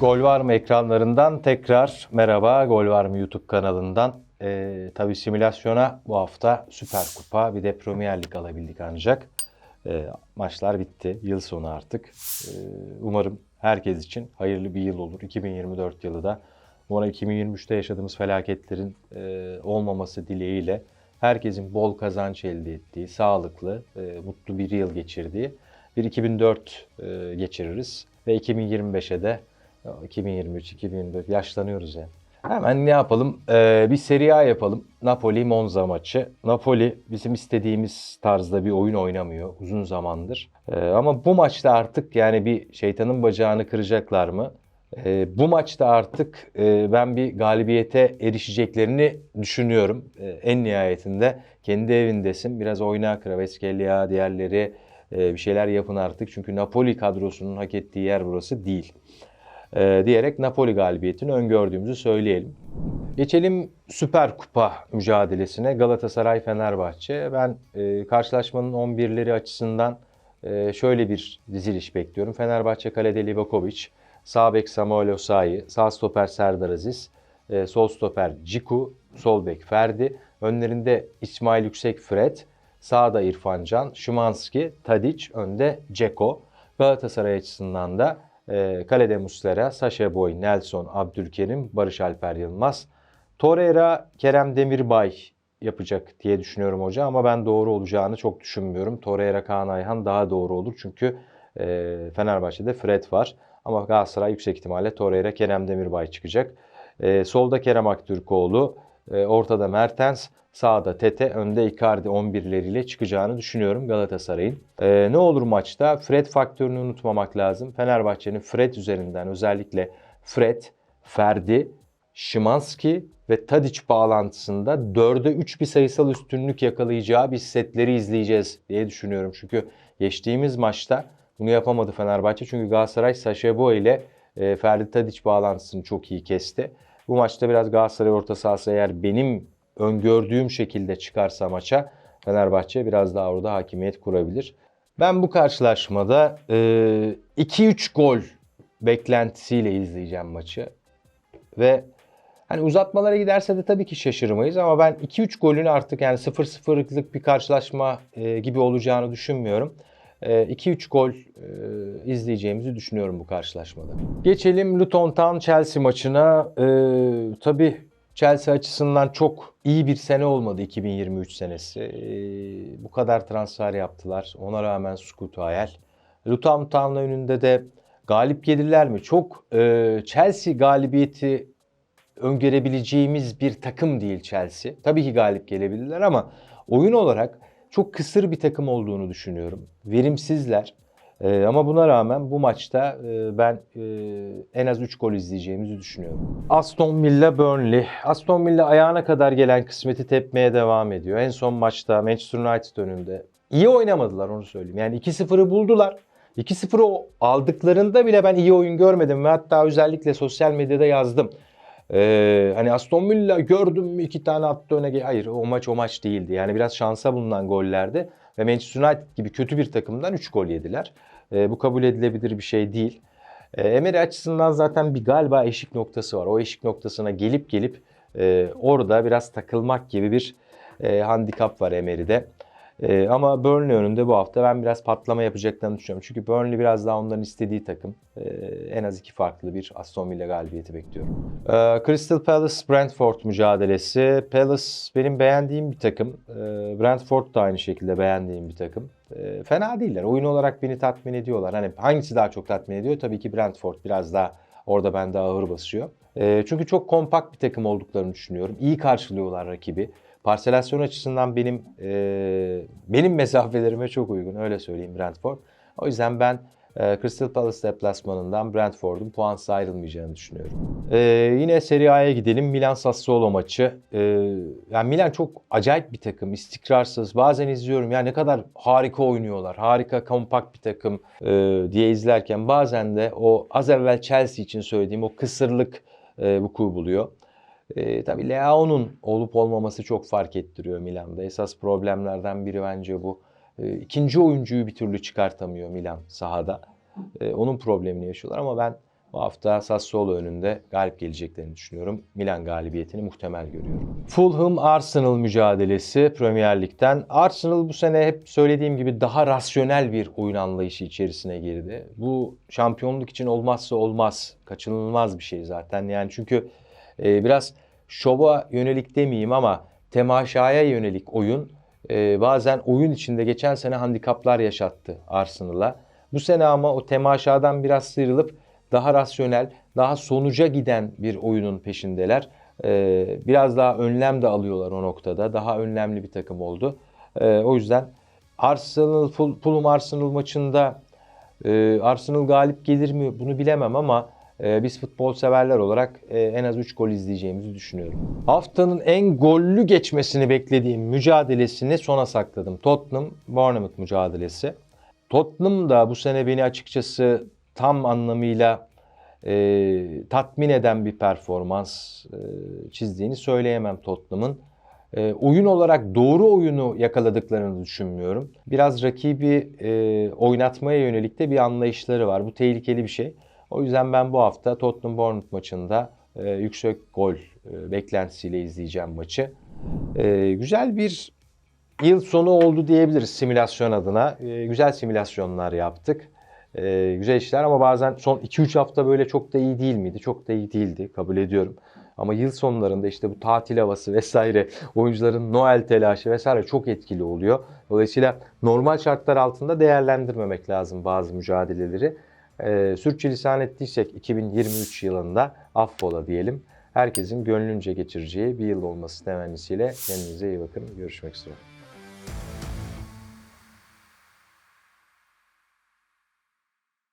Gol Var mı ekranlarından tekrar merhaba Gol Var mı YouTube kanalından. Ee, tabii simülasyona bu hafta Süper Kupa bir de Premier Lig alabildik ancak. Ee, maçlar bitti. Yıl sonu artık. Ee, umarım herkes için hayırlı bir yıl olur. 2024 yılı da Umarım 2023'te yaşadığımız felaketlerin e, olmaması dileğiyle herkesin bol kazanç elde ettiği, sağlıklı, e, mutlu bir yıl geçirdiği bir 2004 e, geçiririz. Ve 2025'e de 2023, 2024 yaşlanıyoruz yani. Hemen ne yapalım? Ee, bir Serie A yapalım. Napoli-Monza maçı. Napoli bizim istediğimiz tarzda bir oyun oynamıyor uzun zamandır. Ee, ama bu maçta artık yani bir şeytanın bacağını kıracaklar mı? Ee, bu maçta artık e, ben bir galibiyete erişeceklerini düşünüyorum. Ee, en nihayetinde kendi evindesin. Biraz oyna Kraveskelia, diğerleri e, bir şeyler yapın artık. Çünkü Napoli kadrosunun hak ettiği yer burası değil. Ee, diyerek Napoli galibiyetini öngördüğümüzü söyleyelim. Geçelim Süper Kupa mücadelesine Galatasaray-Fenerbahçe. Ben e, karşılaşmanın 11'leri açısından e, şöyle bir diziliş bekliyorum. Fenerbahçe kalede Livakovic, sağ bek Samuel Osayi, sağ stoper Serdar Aziz, e, sol stoper Ciku, sol bek Ferdi, önlerinde İsmail Yüksek Fred, sağda İrfan Can, Şimanski, Tadic, önde Ceko. Galatasaray açısından da e, kalede Muslera, Saşa Boy, Nelson, Abdülkerim, Barış Alper Yılmaz. Torreira, Kerem Demirbay yapacak diye düşünüyorum hoca ama ben doğru olacağını çok düşünmüyorum. Torreira, Kaan Ayhan daha doğru olur çünkü e, Fenerbahçe'de Fred var. Ama Galatasaray yüksek ihtimalle Torreira, Kerem Demirbay çıkacak. E, solda Kerem Aktürkoğlu, ortada Mertens, sağda Tete, önde Icardi 11'leriyle çıkacağını düşünüyorum Galatasaray'ın. E, ne olur maçta? Fred faktörünü unutmamak lazım. Fenerbahçe'nin Fred üzerinden özellikle Fred, Ferdi, Şimanski ve Tadic bağlantısında 4'e 3 bir sayısal üstünlük yakalayacağı bir setleri izleyeceğiz diye düşünüyorum. Çünkü geçtiğimiz maçta bunu yapamadı Fenerbahçe. Çünkü Galatasaray Saşebo ile e, Ferdi Tadic bağlantısını çok iyi kesti. Bu maçta biraz Galatasaray orta sahası eğer benim öngördüğüm şekilde çıkarsa maça Fenerbahçe biraz daha orada hakimiyet kurabilir. Ben bu karşılaşmada e, 2-3 gol beklentisiyle izleyeceğim maçı. Ve hani uzatmalara giderse de tabii ki şaşırmayız ama ben 2-3 golün artık yani 0-0'lık bir karşılaşma e, gibi olacağını düşünmüyorum. 2-3 e, gol e, izleyeceğimizi düşünüyorum bu karşılaşmada. Geçelim Luton Town Chelsea maçına. E, tabii Chelsea açısından çok iyi bir sene olmadı 2023 senesi. Ee, bu kadar transfer yaptılar. Ona rağmen Scoot hayal. Luton Town'la önünde de galip gelirler mi? Çok e, Chelsea galibiyeti öngörebileceğimiz bir takım değil Chelsea. Tabii ki galip gelebilirler ama oyun olarak çok kısır bir takım olduğunu düşünüyorum. Verimsizler. Ee, ama buna rağmen bu maçta e, ben e, en az 3 gol izleyeceğimizi düşünüyorum. Aston Villa Burnley. Aston Villa ayağına kadar gelen kısmeti tepmeye devam ediyor. En son maçta Manchester United önünde. İyi oynamadılar onu söyleyeyim. Yani 2-0'ı buldular. 2-0'ı aldıklarında bile ben iyi oyun görmedim ve hatta özellikle sosyal medyada yazdım. Ee, hani Aston Villa gördüm mü iki tane attı öne. Hayır o maç o maç değildi. Yani biraz şansa bulunan gollerdi. Ve Manchester United gibi kötü bir takımdan 3 gol yediler. E, bu kabul edilebilir bir şey değil. E, Emery açısından zaten bir galiba eşik noktası var. O eşik noktasına gelip gelip e, orada biraz takılmak gibi bir e, handikap var Emery'de. E, ama Burnley önünde bu hafta ben biraz patlama yapacaklarını düşünüyorum. Çünkü Burnley biraz daha onların istediği takım. E, en az iki farklı bir Aston Villa galibiyeti bekliyorum. E, Crystal Palace Brentford mücadelesi. Palace benim beğendiğim bir takım. E, Brentford da aynı şekilde beğendiğim bir takım. E, fena değiller. Oyun olarak beni tatmin ediyorlar. Hani hangisi daha çok tatmin ediyor? Tabii ki Brentford biraz daha orada bende ağır basıyor. E, çünkü çok kompakt bir takım olduklarını düşünüyorum. İyi karşılıyorlar rakibi. Parselasyon açısından benim e, benim mesafelerime çok uygun öyle söyleyeyim Brentford. O yüzden ben e, Crystal Palace deplasmanından Brentford'un puansız ayrılmayacağını düşünüyorum. E, yine Serie A'ya gidelim. Milan Sassuolo maçı. E, yani Milan çok acayip bir takım. istikrarsız. Bazen izliyorum ya ne kadar harika oynuyorlar. Harika kompakt bir takım e, diye izlerken bazen de o az evvel Chelsea için söylediğim o kısırlık e, vuku buluyor. E, tabii Leao'nun olup olmaması çok fark ettiriyor Milan'da. Esas problemlerden biri bence bu. E, ikinci oyuncuyu bir türlü çıkartamıyor Milan sahada. E, onun problemini yaşıyorlar ama ben Bu hafta Sassuolo önünde galip geleceklerini düşünüyorum. Milan galibiyetini muhtemel görüyorum. Fulham Arsenal mücadelesi Premier Lig'den. Arsenal bu sene hep söylediğim gibi daha rasyonel bir oyun anlayışı içerisine girdi. Bu şampiyonluk için olmazsa olmaz, kaçınılmaz bir şey zaten. Yani çünkü e, biraz şova yönelik demeyeyim ama temaşaya yönelik oyun e, bazen oyun içinde geçen sene handikaplar yaşattı Arsenal'a. Bu sene ama o temaşadan biraz sıyrılıp daha rasyonel, daha sonuca giden bir oyunun peşindeler. Ee, biraz daha önlem de alıyorlar o noktada. Daha önlemli bir takım oldu. Ee, o yüzden Arsenal, Ful- Fulham Arsenal maçında e, Arsenal galip gelir mi bunu bilemem ama e, biz futbol severler olarak e, en az 3 gol izleyeceğimizi düşünüyorum. Haftanın en gollü geçmesini beklediğim mücadelesini sona sakladım. Tottenham Bournemouth mücadelesi. Tottenham da bu sene beni açıkçası tam anlamıyla e, tatmin eden bir performans e, çizdiğini söyleyemem Tottenham'ın. E, oyun olarak doğru oyunu yakaladıklarını düşünmüyorum. Biraz rakibi e, oynatmaya yönelik de bir anlayışları var. Bu tehlikeli bir şey. O yüzden ben bu hafta Tottenham Bournemouth maçında e, yüksek gol e, beklentisiyle izleyeceğim maçı. E, güzel bir yıl sonu oldu diyebiliriz simülasyon adına. E, güzel simülasyonlar yaptık. E, güzel işler ama bazen son 2-3 hafta böyle çok da iyi değil miydi? Çok da iyi değildi kabul ediyorum. Ama yıl sonlarında işte bu tatil havası vesaire, oyuncuların Noel telaşı vesaire çok etkili oluyor. Dolayısıyla normal şartlar altında değerlendirmemek lazım bazı mücadeleleri. E, sürçülisan ettiysek 2023 yılında affola diyelim. Herkesin gönlünce geçireceği bir yıl olması temennisiyle kendinize iyi bakın. Görüşmek üzere.